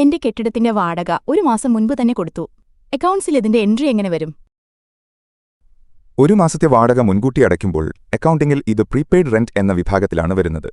എന്റെ കെട്ടിടത്തിന്റെ വാടക ഒരു മാസം മുൻപ് തന്നെ കൊടുത്തു. അക്കൗണ്ട്സിൽ ഇതിന്റെ എൻട്രി എങ്ങനെ വരും? ഒരു മാസത്തെ വാടക മുൻകൂട്ടി അടയ്ക്കുമ്പോൾ അക്കൗണ്ടിംഗിൽ ഇത് പ്രീപെയ്ഡ് റെന്റ് എന്ന വിഭാഗത്തിലാണ് വരുന്നത്.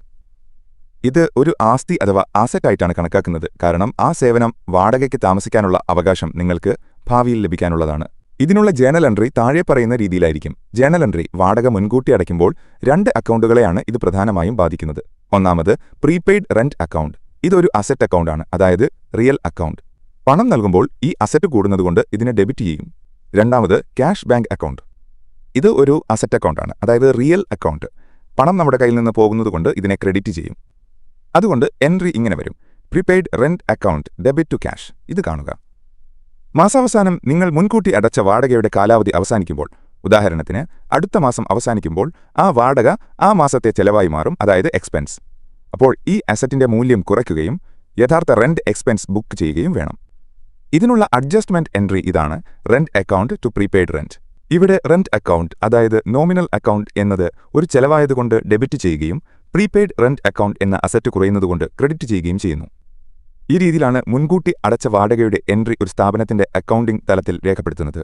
ഇത് ഒരു ആസ്തി അഥവാ ആസറ്റായിട്ടാണ് കണക്കാക്കുന്നത്. കാരണം ആ സേവനം വാടകയ്ക്ക് താമസിക്കാനുള്ള അവകാശം നിങ്ങൾക്ക് ഭാവിയിൽ ലഭിക്കാനുള്ളതാണ്. ഇതിനുള്ള ജേണൽ എൻട്രി താഴെ പറയുന്ന രീതിയിലായിരിക്കും. ജേണൽ എൻട്രി വാടക മുൻകൂട്ടി അടയ്ക്കുമ്പോൾ രണ്ട് അക്കൗണ്ടുകളെയാണ് ഇത് പ്രധാനമായും ബാധിക്കുന്നത്. ഒന്നാമത് പ്രീപെയ്ഡ് റെന്റ് അക്കൗണ്ട്. ഇതൊരു അസറ്റ് അക്കൗണ്ടാണ് അതായത് റിയൽ അക്കൗണ്ട് പണം നൽകുമ്പോൾ ഈ അസറ്റ് കൂടുന്നതുകൊണ്ട് ഇതിനെ ഡെബിറ്റ് ചെയ്യും. രണ്ടാമത് ക്യാഷ് ബാങ്ക് അക്കൗണ്ട് ഇത് ഒരു അസറ്റ് അക്കൗണ്ടാണ് അതായത് റിയൽ അക്കൗണ്ട് പണം നമ്മുടെ കയ്യിൽ നിന്ന് പോകുന്നതുകൊണ്ട് ഇതിനെ ക്രെഡിറ്റ് ചെയ്യും. അതുകൊണ്ട് എൻട്രി ഇങ്ങനെ വരും. Prepaid rent account debit to cash ഇത് കാണുക. മാസാവസാനം നിങ്ങൾ മുൻകൂട്ടി അടച്ച വാടകയുടെ കാലാവധി അവസാനിക്കുമ്പോൾ ഉദാഹരണത്തിന് അടുത്ത മാസം അവസാനിക്കുമ്പോൾ ആ വാടക ആ മാസത്തെ ചെലവായി മാറും. അതായത് എക്സ്പെൻസ് അപ്പോൾ ഈ അസറ്റിന്റെ മൂല്യം കുറയ്ക്കുകയും യഥാർത്ഥ റെന്റ് എക്സ്പെൻസ് ബുക്ക് ചെയ്യുകയും വേണം. ഇതിനുള്ള അഡ്ജസ്റ്റ്മെന്റ് എൻട്രി ഇതാണ് rent account to prepaid rent ഇവിടെ റെന്റ് അക്കൗണ്ട് അതായത് നോമിനൽ അക്കൗണ്ട് എന്നത് ഒരു ചെലവായതുകൊണ്ട് ഡെബിറ്റ് ചെയ്യുകയും പ്രീപെയ്ഡ് റെന്റ് അക്കൗണ്ട് എന്ന അസറ്റ് കുറയുന്നതുകൊണ്ട് ക്രെഡിറ്റ് ചെയ്യുകയും ചെയ്യുന്നു. ഈ രീതിയിലാണ് മുൻകൂട്ടി അടച്ച വാടകയുടെ എൻട്രി ഒരു സ്ഥാപനത്തിന്റെ അക്കൗണ്ടിംഗ് തലത്തിൽ രേഖപ്പെടുത്തുന്നത്.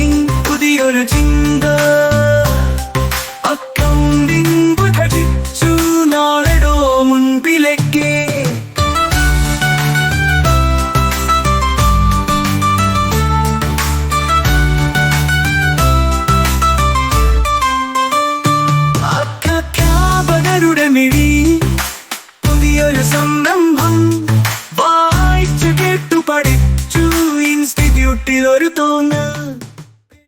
ചുട്ടിലൊരു തോന്നൽ.